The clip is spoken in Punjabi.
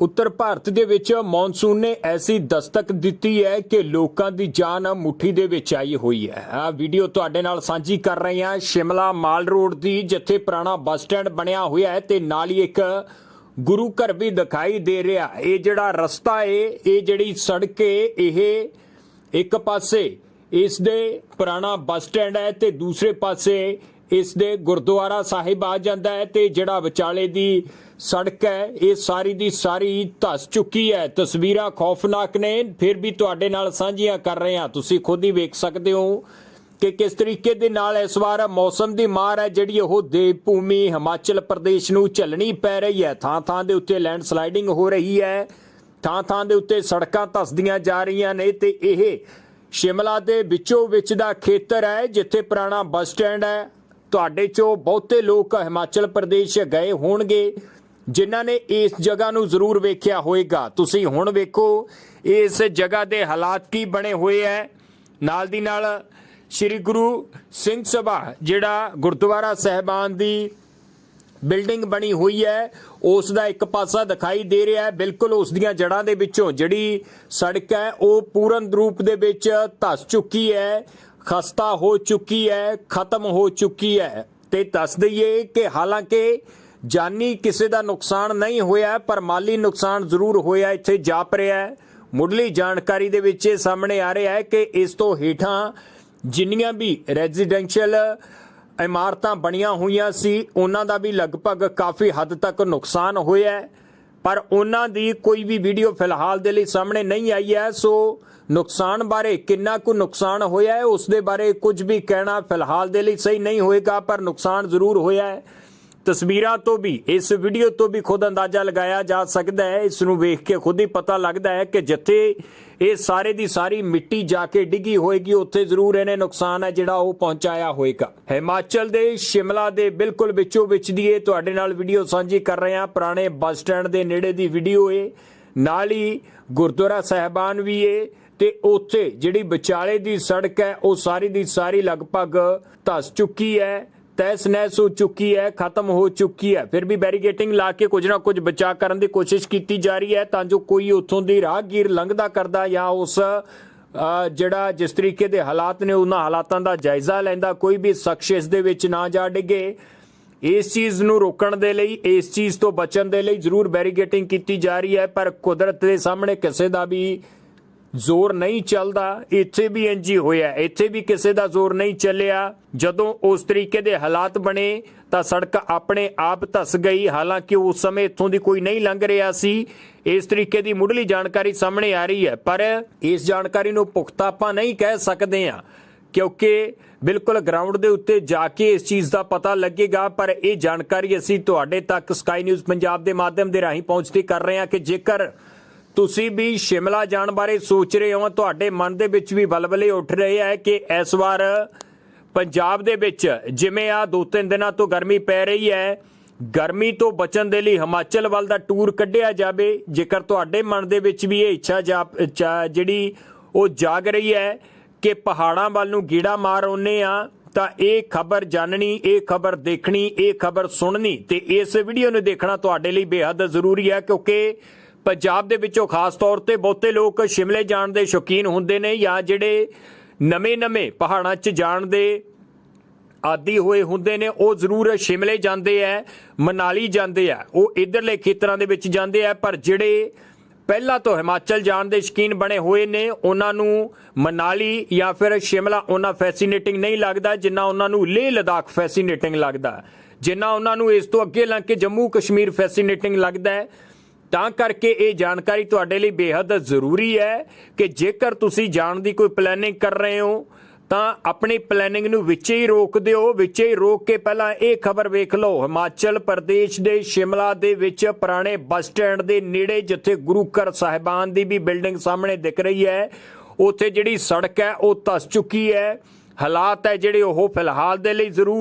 ਉੱਤਰ ਭਾਰਤ ਦੇ ਵਿੱਚ ਮੌਨਸੂਨ ਨੇ ਐਸੀ ਦਸਤਕ ਦਿੱਤੀ ਹੈ ਕਿ ਲੋਕਾਂ ਦੀ ਜਾਨ ਮੁਠੀ ਦੇ ਵਿੱਚ ਆਈ ਹੋਈ ਹੈ। ਆ ਵੀਡੀਓ ਤੁਹਾਡੇ ਨਾਲ ਸਾਂਝੀ ਕਰ ਰਹੇ ਹਾਂ। ਸ਼ਿਮਲਾ ਮਾਲ ਰੋਡ ਦੀ ਜਿੱਥੇ ਪੁਰਾਣਾ ਬੱਸ ਸਟੈਂਡ ਬਣਿਆ ਹੋਇਆ ਹੈ ਤੇ ਨਾਲ ਹੀ ਇੱਕ ਗੁਰੂ ਘਰ ਵੀ ਦਿਖਾਈ ਦੇ ਰਿਹਾ। ਇਹ ਜਿਹੜਾ ਰਸਤਾ ਏ, ਇਹ ਜਿਹੜੀ ਸੜਕ ਏ, ਇਹ ਇੱਕ ਪਾਸੇ ਇਸ ਦੇ ਪੁਰਾਣਾ ਬੱਸ ਸਟੈਂਡ ਹੈ ਤੇ ਦੂਸਰੇ ਪਾਸੇ ਇਸ ਦੇ ਗੁਰਦੁਆਰਾ ਸਾਹਿਬ ਆ ਜਾਂਦਾ ਹੈ ਤੇ ਜਿਹੜਾ ਵਿਚਾਲੇ ਦੀ ਸੜਕ ਹੈ, ਇਹ ਸਾਰੀ ਦੀ ਸਾਰੀ ਧਸ ਚੁੱਕੀ ਹੈ। ਤਸਵੀਰਾਂ ਖੌਫਨਾਕ ਨੇ, ਫਿਰ ਵੀ ਤੁਹਾਡੇ ਨਾਲ ਸਾਂਝੀਆਂ ਕਰ ਰਹੇ ਹਾਂ। ਤੁਸੀਂ ਖੁਦ ਹੀ ਵੇਖ ਸਕਦੇ ਹੋ ਕਿ ਕਿਸ ਤਰੀਕੇ ਦੇ ਨਾਲ ਇਸ ਵਾਰ ਮੌਸਮ ਦੀ ਮਾਰ ਹੈ, ਜਿਹੜੀ ਉਹ ਦੇਵ ਭੂਮੀ ਹਿਮਾਚਲ ਪ੍ਰਦੇਸ਼ ਨੂੰ ਝੱਲਣੀ ਪੈ ਰਹੀ ਹੈ। ਥਾਂ ਥਾਂ ਦੇ ਉੱਤੇ ਲੈਂਡ ਸਲਾਈਡਿੰਗ ਹੋ ਰਹੀ ਹੈ ਥਾਂ ਥਾਂ ਦੇ ਉੱਤੇ ਸੜਕਾਂ ਧਸਦੀਆਂ ਜਾ ਰਹੀਆਂ ਨੇ ਤੇ ਇਹ ਸ਼ਿਮਲਾ ਦੇ ਵਿੱਚੋਂ ਵਿੱਚ ਦਾ ਖੇਤਰ ਹੈ, ਜਿੱਥੇ ਪੁਰਾਣਾ ਬੱਸ ਸਟੈਂਡ ਹੈ। ਤੁਹਾਡੇ ਚੋਂ ਬਹੁਤੇ ਲੋਕ ਹਿਮਾਚਲ ਪ੍ਰਦੇਸ਼ ਗਏ ਹੋਣਗੇ, ਜਿਨ੍ਹਾਂ ਨੇ ਇਸ ਜਗ੍ਹਾ ਨੂੰ ਜ਼ਰੂਰ ਵੇਖਿਆ ਹੋਵੇਗਾ ਤੁਸੀਂ ਹੁਣ ਵੇਖੋ, ਇਸ ਜਗ੍ਹਾ ਦੇ ਹਾਲਾਤ ਕੀ ਬਣੇ ਹੋਏ ਹੈ ਨਾਲ ਦੀ ਨਾਲ ਸ੍ਰੀ ਗੁਰੂ ਸਿੰਘ ਸਭਾ, ਜਿਹੜਾ ਗੁਰਦੁਆਰਾ ਸਹਿਬਾਨ ਦੀ ਬਿਲਡਿੰਗ ਬਣੀ ਹੋਈ ਹੈ ਉਸ ਦਾ ਇੱਕ ਪਾਸਾ ਦਿਖਾਈ ਦੇ ਰਿਹਾ ਹੈ ਬਿਲਕੁਲ ਉਸ ਦੀਆਂ ਜੜ੍ਹਾਂ ਦੇ ਵਿੱਚੋਂ ਜਿਹੜੀ ਸੜਕ ਹੈ ਉਹ ਪੂਰਨ ਰੂਪ ਦੇ ਵਿੱਚ ਧਸ ਚੁੱਕੀ ਹੈ ਖਸਤਾ ਹੋ ਚੁੱਕੀ ਹੈ, ਖਤਮ ਹੋ ਚੁੱਕੀ ਹੈ। ਤੇ ਦੱਸ ਦਈਏ ਕਿ ਹਾਲਾਂਕਿ ਜਾਨੀ ਕਿਸੇ ਦਾ ਨੁਕਸਾਨ ਨਹੀਂ ਹੋਇਆ, ਪਰ ਮਾਲੀ ਨੁਕਸਾਨ ਜ਼ਰੂਰ ਹੋਇਆ, ਇੱਥੇ ਜਾਪ ਰਿਹਾ ਹੈ। ਮੁੱਢਲੀ ਜਾਣਕਾਰੀ ਦੇ ਵਿੱਚ ਇਹ ਸਾਹਮਣੇ ਆ ਰਿਹਾ ਹੈ ਕਿ ਇਸ ਤੋਂ ਹੇਠਾਂ ਜਿੰਨੀਆਂ ਵੀ ਰੈਜ਼ੀਡੈਂਸ਼ੀਅਲ ਇਮਾਰਤਾਂ ਬਣੀਆਂ ਹੋਈਆਂ ਸੀ, ਉਹਨਾਂ ਦਾ ਵੀ ਲਗਭਗ ਕਾਫੀ ਹੱਦ ਤੱਕ ਨੁਕਸਾਨ ਹੋਇਆ ਪਰ ਉਹਨਾਂ ਦੀ ਕੋਈ ਵੀ ਵੀਡੀਓ ਫਿਲਹਾਲ ਦੇ ਲਈ ਸਾਹਮਣੇ ਨਹੀਂ ਆਈ ਹੈ, ਸੋ ਨੁਕਸਾਨ ਬਾਰੇ ਕਿੰਨਾ ਕੁ ਨੁਕਸਾਨ ਹੋਇਆ ਹੈ, ਉਸ ਦੇ ਬਾਰੇ ਕੁਝ ਵੀ ਕਹਿਣਾ ਫਿਲਹਾਲ ਦੇ ਲਈ ਸਹੀ ਨਹੀਂ ਹੋਏਗਾ, ਪਰ ਨੁਕਸਾਨ ਜ਼ਰੂਰ ਹੋਇਆ ਹੈ। ਤਸਵੀਰਾਂ ਤੋਂ ਵੀ, ਇਸ ਵੀਡੀਓ ਤੋਂ ਵੀ ਖੁਦ ਅੰਦਾਜ਼ਾ ਲਗਾਇਆ ਜਾ ਸਕਦਾ ਹੈ। ਇਸ ਨੂੰ ਵੇਖ ਕੇ ਖੁਦ ਹੀ ਪਤਾ ਲੱਗਦਾ ਹੈ ਕਿ ਜਿੱਥੇ ਇਹ ਸਾਰੇ ਦੀ ਸਾਰੀ ਮਿੱਟੀ ਜਾ ਕੇ ਡਿੱਗੀ ਹੋਏਗੀ, ਉੱਥੇ ਜ਼ਰੂਰ ਇਹਨੇ ਨੁਕਸਾਨ ਹੈ ਜਿਹੜਾ ਉਹ ਪਹੁੰਚਾਇਆ ਹੋਏਗਾ। ਹਿਮਾਚਲ ਦੇ ਸ਼ਿਮਲਾ ਦੇ ਬਿਲਕੁਲ ਵਿੱਚੋਂ ਵਿੱਚ ਦੀ ਇਹ ਤੁਹਾਡੇ ਨਾਲ ਵੀਡੀਓ ਸਾਂਝੀ ਕਰ ਰਹੇ ਹਾਂ। ਪੁਰਾਣੇ ਬੱਸ ਸਟੈਂਡ ਦੇ ਨੇੜੇ ਦੀ ਵੀਡੀਓ ਏ। ਨਾਲ ਹੀ ਗੁਰਦੁਆਰਾ ਸਹਿਬਾਨ ਵੀ ਏ। ਤੇ ਉੱਥੇ ਜਿਹੜੀ ਵਿਚਾਲੇ ਦੀ ਸੜਕ ਹੈ, ਉਹ ਸਾਰੀ ਦੀ ਸਾਰੀ ਲਗਭਗ ਧਸ ਚੁੱਕੀ ਹੈ ਤੈਸ ਨੈਸ ਹੋ ਚੁੱਕੀ ਹੈ, ਖਤਮ ਹੋ ਚੁੱਕੀ ਹੈ। ਫਿਰ ਵੀ ਬੈਰੀਗੇਟਿੰਗ ਲਾ ਕੇ ਕੁਝ ਨਾ ਕੁਝ ਬਚਾ ਕਰਨ ਦੀ ਕੋਸ਼ਿਸ਼ ਕੀਤੀ ਜਾ ਰਹੀ ਹੈ ਤਾਂ ਜੋ ਕੋਈ ਉੱਥੋਂ ਦੀ ਰਾਹਗੀਰ ਲੰਘਦਾ ਕਰਦਾ ਜਾਂ ਉਸ ਜਿਹੜਾ ਜਿਸ ਤਰੀਕੇ ਦੇ ਹਾਲਾਤ ਨੇ, ਉਹਨਾਂ ਹਾਲਾਤਾਂ ਦਾ ਜਾਇਜ਼ਾ ਲੈਂਦਾ, ਕੋਈ ਵੀ ਸ਼ਖਸ ਇਸ ਦੇ ਵਿੱਚ ਨਾ ਜਾ ਡਿੱਗੇ। ਇਸ ਚੀਜ਼ ਨੂੰ ਰੋਕਣ ਦੇ ਲਈ, ਇਸ ਚੀਜ਼ ਤੋਂ ਬਚਣ ਦੇ ਲਈ ਜ਼ਰੂਰ ਬੈਰੀਗੇਟਿੰਗ ਕੀਤੀ ਜਾ ਰਹੀ ਹੈ, ਪਰ ਕੁਦਰਤ ਦੇ ਸਾਹਮਣੇ ਕਿਸੇ ਦਾ ਵੀ ਜ਼ੋਰ ਨਹੀਂ ਚੱਲਦਾ, ਇੱਥੇ ਵੀ ਇੰਜ ਹੀ ਹੋਇਆ। ਇੱਥੇ ਵੀ ਕਿਸੇ ਦਾ ਜ਼ੋਰ ਨਹੀਂ ਚੱਲਿਆ। ਜਦੋਂ ਉਸ ਤਰੀਕੇ ਦੇ ਹਾਲਾਤ ਬਣੇ, ਤਾਂ ਸੜਕ ਆਪਣੇ ਆਪ ਧਸ ਗਈ। ਹਾਲਾਂਕਿ ਉਸ ਸਮੇਂ ਇੱਥੋਂ ਦੀ ਕੋਈ ਨਹੀਂ ਲੰਘ ਰਿਹਾ ਸੀ। ਇਸ ਤਰੀਕੇ ਦੀ ਮੁੱਢਲੀ ਜਾਣਕਾਰੀ ਸਾਹਮਣੇ ਆ ਰਹੀ ਹੈ। ਪਰ ਇਸ ਜਾਣਕਾਰੀ ਨੂੰ ਪੁਖਤਾ ਆਪਾਂ ਨਹੀਂ ਕਹਿ ਸਕਦੇ ਆ ਕਿਉਂਕਿ ਬਿਲਕੁਲ ਗਰਾਊਂਡ ਦੇ ਉੱਤੇ ਜਾ ਕੇ ਇਸ ਚੀਜ਼ ਦਾ ਪਤਾ ਲੱਗੇਗਾ। ਪਰ ਇਹ ਜਾਣਕਾਰੀ ਅਸੀਂ ਤੁਹਾਡੇ ਤੱਕ ਸਕਾਈ ਨਿਊਜ਼ ਪੰਜਾਬ ਦੇ ਮਾਧਿਅਮ ਦੇ ਰਾਹੀਂ ਪਹੁੰਚਦੀ ਕਰ ਰਹੇ ਹਾਂ ਕਿ ਜੇਕਰ ਤੁਸੀਂ ਵੀ ਸ਼ਿਮਲਾ ਜਾਣ ਬਾਰੇ ਸੋਚ ਰਹੇ ਹੋ। ਤੁਹਾਡੇ ਮਨ ਦੇ ਵਿੱਚ ਵੀ ਬਲਬਲੇ ਉੱਠ ਰਹੇ ਹੈ ਕਿ ਇਸ ਵਾਰ ਪੰਜਾਬ ਦੇ ਵਿੱਚ ਜਿਵੇਂ ਆ ਦੋ ਤਿੰਨ ਦਿਨਾਂ ਤੋਂ ਗਰਮੀ ਪੈ ਰਹੀ ਹੈ, ਗਰਮੀ ਤੋਂ ਬਚਣ ਦੇ ਲਈ ਹਿਮਾਚਲ ਵੱਲ ਦਾ ਟੂਰ ਕੱਢਿਆ ਜਾਵੇ। ਜੇਕਰ ਤੁਹਾਡੇ ਮਨ ਦੇ ਵਿੱਚ ਵੀ ਇਹ ਇੱਛਾ ਜਾ- ਜਿਹੜੀ ਉਹ ਜਾਗ ਰਹੀ ਹੈ ਕਿ ਪਹਾੜਾਂ ਵੱਲ ਨੂੰ ਗੀੜਾ ਮਾਰ ਆਉਨੇ ਆ, ਤਾਂ ਇਹ ਖਬਰ ਜਾਣਨੀ, ਇਹ ਖਬਰ ਦੇਖਣੀ, ਇਹ ਖਬਰ ਸੁਣਨੀ ਤੇ ਇਸ ਵੀਡੀਓ ਨੂੰ ਦੇਖਣਾ ਤੁਹਾਡੇ ਲਈ ਬੇहद ਜ਼ਰੂਰੀ ਹੈ ਕਿਉਂਕਿ ਪੰਜਾਬ ਦੇ ਵਿੱਚੋਂ ਖਾਸ ਤੌਰ ਤੇ ਬਹੁਤੇ ਲੋਕ ਸ਼ਿਮਲੇ ਜਾਣ ਦੇ ਸ਼ੌਕੀਨ ਹੁੰਦੇ ਨੇ ਜਾਂ ਜਿਹੜੇ ਨਵੇਂ-ਨਵੇਂ ਪਹਾੜਾਂ 'ਚ ਜਾਣ ਦੇ ਆਦੀ ਹੋਏ ਹੁੰਦੇ ਨੇ, ਉਹ ਜ਼ਰੂਰ ਸ਼ਿਮਲੇ ਜਾਂਦੇ ਆ ਮਨਾਲੀ ਜਾਂਦੇ ਆ ਉਹ ਇਧਰਲੇ ਖੇਤਰਾਂ ਦੇ ਵਿੱਚ ਜਾਂਦੇ ਆ ਪਰ ਜਿਹੜੇ ਪਹਿਲਾਂ ਤੋਂ ਹਿਮਾਚਲ ਜਾਣ ਦੇ ਸ਼ੌਕੀਨ ਬਣੇ ਹੋਏ ਨੇ, ਉਹਨਾਂ ਨੂੰ ਮਨਾਲੀ ਜਾਂ ਫਿਰ ਸ਼ਿਮਲਾ, ਉਹਨਾਂ ਫੈਸੀਨੇਟਿੰਗ ਨਹੀਂ ਲੱਗਦਾ, ਜਿੰਨਾ ਉਹਨਾਂ ਨੂੰ ਲੇਹ ਲਦਾਖ ਫੈਸੀਨੇਟਿੰਗ ਲੱਗਦਾ। ਜਿੰਨਾ ਉਹਨਾਂ ਨੂੰ ਇਸ ਤੋਂ ਅੱਗੇ ਲੰਘ ਕੇ ਜੰਮੂ ਕਸ਼ਮੀਰ ਫੈਸੀਨੇਟਿੰਗ ਲੱਗਦਾ ਹੈ। ਤਾਂ ਕਰਕੇ ਇਹ ਜਾਣਕਾਰੀ ਤੁਹਾਡੇ ਲਈ ਬੇहद ਜ਼ਰੂਰੀ ਹੈ ਕਿ ਜੇਕਰ ਤੁਸੀਂ ਜਾਣ ਦੀ ਕੋਈ ਪਲੈਨਿੰਗ ਕਰ ਰਹੇ ਹੋ, ਤਾਂ ਆਪਣੀ ਪਲੈਨਿੰਗ ਨੂੰ ਵਿੱਚ ਹੀ ਰੋਕ ਦਿਓ। ਵਿੱਚ ਹੀ ਰੋਕ ਕੇ ਪਹਿਲਾਂ ਇਹ ਖਬਰ ਵੇਖ ਲਓ। ਹਿਮਾਚਲ ਪ੍ਰਦੇਸ਼ ਦੇ ਸ਼ਿਮਲਾ ਦੇ ਵਿੱਚ ਪੁਰਾਣੇ ਬੱਸ ਸਟੈਂਡ ਦੇ ਨੇੜੇ ਜਿੱਥੇ ਗੁਰੂ ਘਰ ਸਾਹਿਬਾਨ ਦੀ ਵੀ ਬਿਲਡਿੰਗ ਸਾਹਮਣੇ ਦਿਖ ਰਹੀ ਹੈ, ਉੱਥੇ ਜਿਹੜੀ ਸੜਕ ਹੈ, ਉਹ ਧਸ ਚੁੱਕੀ ਹੈ। ਹਾਲਾਤ ਹੈ ਜਿਹੜੇ ਉਹ ਫਿਲਹਾਲ ਦੇ ਲਈ ਜ਼ਰੂਰ